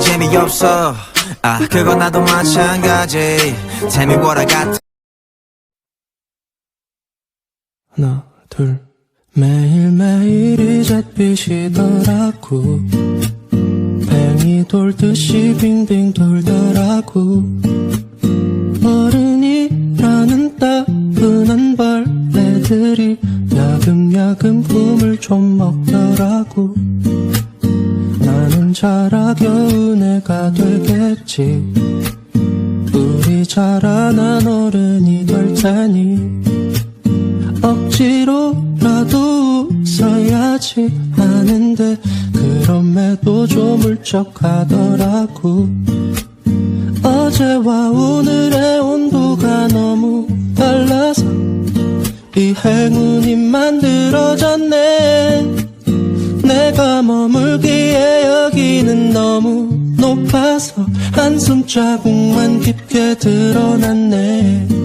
재미없어. 아 그건 나도 마찬가지. Tell me what I got 하나 둘. 매일매일 이제 빗이더라고. 뱅이 돌듯이 빙빙 돌더라고. 어른이라는 따분한 벌레들이 야금야금 꿈을 좀 먹더라고 자라 겨우 내가 되겠지. 우리 자라난 어른이 될 테니 억지로라도 웃어야지 하는데 그럼에도 좀 울적하더라고. 어제와 오늘의 온도가 너무 달라서 이 행운이 만들어졌네. 내가 머물기에 여기는 너무 높아서 한숨 자국만 깊게 드러났네